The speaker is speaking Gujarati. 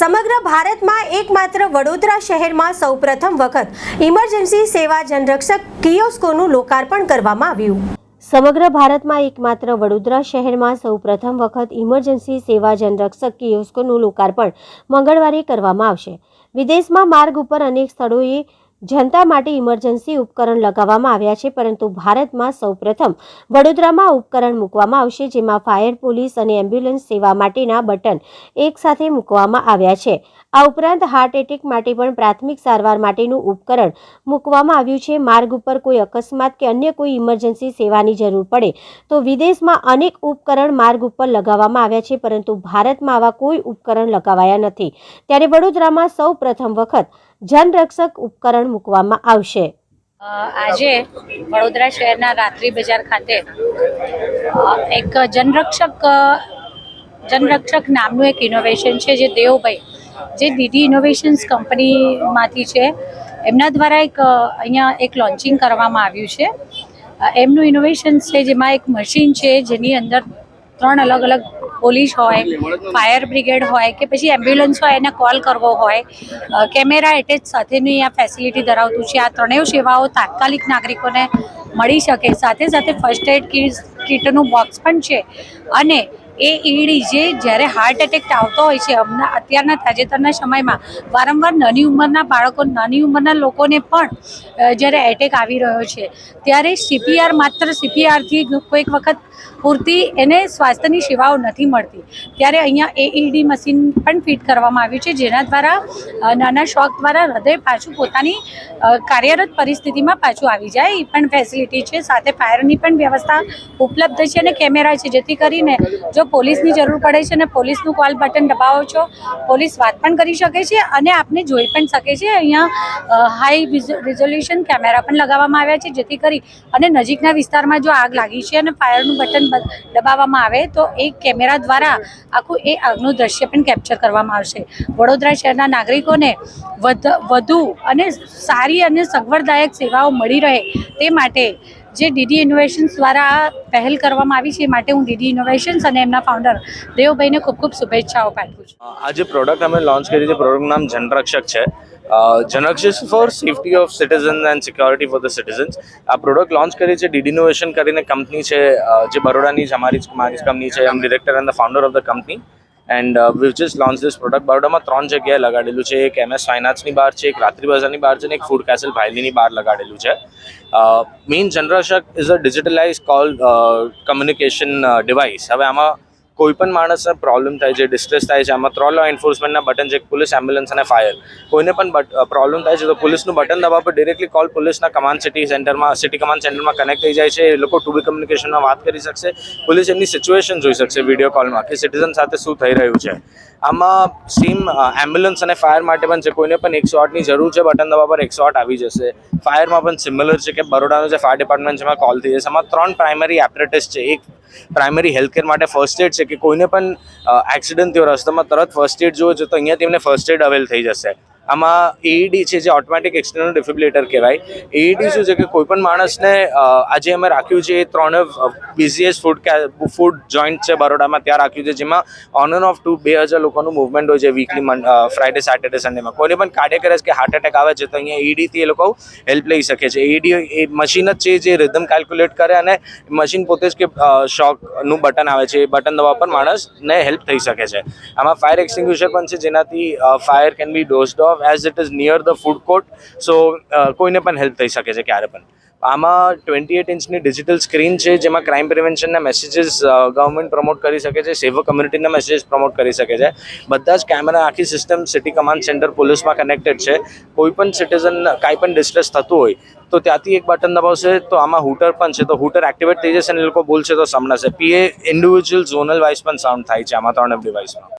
સમગ્ર ભારતમાં એકમાત્ર વડોદરા શહેરમાં સૌપ્રથમ વખત ઇમરજન્સી સેવા જનરક્ષક કિયોસ્કોનું લોકાર્પણ કરવામાં આવ્યું. સમગ્ર ભારતમાં એકમાત્ર વડોદરા શહેરમાં સૌપ્રથમ વખત ઇમરજન્સી સેવા જનરક્ષક કિયોસ્કોનું લોકાર્પણ મંગળવારે કરવામાં આવશે. વિદેશમાં માર્ગ ઉપર અનેક સ્થળોએ જનતા માટે ઇમરજન્સી ઉપકરણ લગાવવામાં આવ્યા છે, પરંતુ ભારતમાં સૌપ્રથમ વડોદરામાં ઉપકરણ મૂકવામાં આવશે, જેમાં ફાયર પોલીસ અને એમ્બ્યુલન્સ સેવા માટેના બટન એકસાથે મૂકવામાં આવ્યા છે. આ ઉપરાંત હાર્ટ એટેક માટે પણ પ્રાથમિક સારવાર માટેનું ઉપકરણ મૂકવામાં આવ્યું છે. માર્ગ ઉપર કોઈ અકસ્માત કે અન્ય કોઈ ઇમરજન્સી સેવાની જરૂર પડે તો વિદેશમાં અનેક ઉપકરણ માર્ગ ઉપર લગાવવામાં આવ્યા છે, પરંતુ ભારતમાં આવા કોઈ ઉપકરણ લગાવાયા નથી. ત્યારે વડોદરામાં સૌ પ્રથમ વખત જનરક્ષક ઉપકરણ મૂકવામાં આવશે. આજે વડોદરા શહેરના રાત્રિ બજાર ખાતે એક જનરક્ષક જનરક્ષક નામનું એક ઇનોવેશન છે જે દેવભાઈ જે ડીડી ઇનોવેશન્સ કંપનીમાંથી છે, એમના દ્વારા એક અહીંયા એક લોન્ચિંગ કરવામાં આવ્યું છે. એમનું ઇનોવેશન છે, જેમાં એક મશીન છે, જેની અંદર ત્રણ અલગ અલગ પોલીસ હોય ફાયર બ્રિગેડ હોય કે પછી એમ્બ્યુલન્સ હોય, એને કોલ કરવો હોય. કેમેરા એટેચ સાથેની આ ફેસિલિટી ધરાવતું છે. આ ત્રણેય સેવાઓ તાત્કાલિક નાગરિકોને મળી શકે. સાથે સાથે ફર્સ્ટ એડ કીટ કીટનું બોક્સ પણ છે. અને એ ઈડી જે જ્યારે હાર્ટ એટેક આવતો હોય છે હમણાં અત્યારના તાજેતરના સમયમાં વારંવાર નાની ઉંમરના બાળકો, નાની ઉંમરના લોકોને પણ જ્યારે એટેક આવી રહ્યો છે, ત્યારે સીપીઆર માત્ર સીપીઆરથી કોઈક વખત પૂરતી એને સ્વાસ્થ્યની સેવાઓ નથી મળતી. ત્યારે અહીંયા એઈડી મશીન પણ ફિટ કરવામાં આવ્યું છે, જેના દ્વારા નાના શોખ દ્વારા હૃદય પાછું પોતાની કાર્યરત પરિસ્થિતિમાં પાછું આવી જાય. એ પણ ફેસિલિટી છે, સાથે ફાયરની પણ વ્યવસ્થા ઉપલબ્ધ છે અને કેમેરા છે, જેથી કરીને જો પોલીસની જરૂર પડે છે અને પોલીસનું કોલ બટન દબાવો છો. પોલીસ વાત પણ કરી શકે છે અને આપને જોઈ પણ શકે છે. અહીંયા હાઈ રિઝોલ્યુશન કેમેરા પણ લગાવવામાં આવ્યા છે જેથી કરી અને નજીકના વિસ્તારમાં જો આગ લાગી છે અને ફાયરનું બટન દબાવવામાં આવે તો એ કેમેરા દ્વારા આખું એ આગનું દ્રશ્ય પણ કેપ્ચર કરવામાં આવશે. વડોદરા શહેરના નાગરિકોને વધુ અને સારી અને સગવડદાયક સેવાઓ મળી રહે તે માટે જે ડીડી ઇનોવેશન્સ દ્વારા પહેલ કરવામાં આવી છે માટે હું ડીડી ઇનોવેશન્સ અને એમના ફાઉન્ડર દેવભાઈને ખૂબ ખૂબ શુભેચ્છાઓ પાઠવું છું. આ જે પ્રોડક્ટ અમે લોન્ચ કરી છે પ્રોડક્ટનું નામ જનરક્ષક છે. Janrakshak for safety of citizens and security for the citizens આ પ્રોડક્ટ લોન્ચ કરી છે, ડીડી ઇનોવેશન કરીને કંપની છે જે બરોડાની જ અમારી મારી કંપની છે એમ director and the founder of the company and we just launch this product બરોડામાં ત્રણ જગ્યાએ લગાડેલું છે. એક એમએસ ફાઇનાન્સની બહાર છે, એક રાત્રિ બજારની બહાર છે અને એક ફૂડ કેસલ ભાયલીની બહાર લગાડેલું છે. મેઇન શક is a digitalise call communication device હવે આમાં કોઈ પણ માણસને પ્રોબ્લેમ થાય છે ડિસ્ટ્રેસ થાય છે, આમાં ત્રણ લો એન્ફોર્સમેન્ટના બટન છે પોલીસ એમ્બ્યુલન્સ અને ફાયર કોઈને પણ પ્રોબ્લેમ થાય છે, તો પોલીસનું બટન દબાવ પર ડિરેક્ટલી કોલ પોલીસના કમાન્ડ સિટી સેન્ટરમાં સિટી કમાન્ડ સેન્ટરમાં કનેક્ટ થઈ જાય છે. એ લોકો ટુ બી કમ્યુનિકેશનમાં વાત કરી શકશે. પોલીસ એમની સિચ્યુએશન જોઈ શકશે વીડિયો કોલમાં કે સિટીઝન સાથે શું થઈ રહ્યું છે. આમાં સેમ એમ્બ્યુલન્સ અને ફાયર માટે પણ છે, કોઈને પણ એકસો આઠની જરૂર છે બટન દબાવ પર એકસો આઠ આવી જશે. ફાયરમાં પણ સિમિલર છે કે બરોડાનું જે ફાયર ડિપાર્ટમેન્ટ છે, એમાં કોલ થઈ જશે. આમાં ત્રણ પ્રાઇમરી એપરેટિસ છે. એક પ્રાઇમરી હેલ્થકેર માટે ફર્સ્ટ એડ છે કે કોઈને પણ એક્સિડન્ટ થયો, રસ્તામાં તરત ફર્સ્ટ એડ જોવો છે, તો અહીંયા તેમને ફર્સ્ટ એડ અવેલ થઈ જશે. આમાં એઈડી છે જે ઓટોમેટિક એક્સટર્નલ ડિફિબ્યુલેટર કહેવાય. એઈડી શું છે કે કોઈ પણ માણસને આજે અમે રાખ્યું છે એ ત્રણ બિઝીએસ્ટ ફૂડ ફૂડ જોઈન્ટ છે બરોડામાં, ત્યાં રાખ્યું છે, જેમાં ઓન એન્ડ ઓફ ટુ બે હજાર લોકોનું મુવમેન્ટ હોય છે વીકલી ફ્રાઇડે સેટરડે સન્ડેમાં કોઈને પણ કાર્ડિયક છે કે હાર્ટ એટેક આવે છે તો અહીંયા એઈડીથી એ લોકો હેલ્પ લઈ શકે છે. એઈડી એ મશીન જ છે જે રિધમ કેલ્ક્યુલેટ કરે અને મશીન પોતે જ કે શોકનું બટન આવે છે. એ બટન દબાવ પર માણસને હેલ્પ થઈ શકે છે. આમાં ફાયર એક્સટિંગ્યુશર પણ છે જેનાથી fire can be doused off as it is near the food court so કોઈને પણ હેલ્પ થઈ શકે છે ક્યારે પણ. આમાં ટ્વેન્ટી એટ ઇંચની ડિજિટલ સ્ક્રીન છે, જેમાં ક્રાઇમ પ્રિવેન્શનના મેસેજીસ ગવર્મેન્ટ પ્રમોટ કરી શકે છે સેવ કમ્યુનિટીના મેસેજીસ પ્રમોટ કરી શકે છે. બધા જ કેમેરા આખી સિસ્ટમ સિટી કમાન્ડ સેન્ટર પોલીસમાં કનેક્ટેડ છે. કોઈ પણ સિટીઝન કાંઈ પણ ડિસ્ટ્રેસ થતું હોય, તો ત્યાંથી એક બટન દબાવશે, તો આમાં હૂટર પણ છે. તો હૂટર એક્ટિવેટ થઈ જશે અને લોકો બોલશે તો સંભળાશે પીએ ઇન્ડિવિજ્યુઅલ ઝોનલ વાઇઝ પણ સાઉન્ડ થાય છે આમાં ત્રણ ડિવાઇસમાં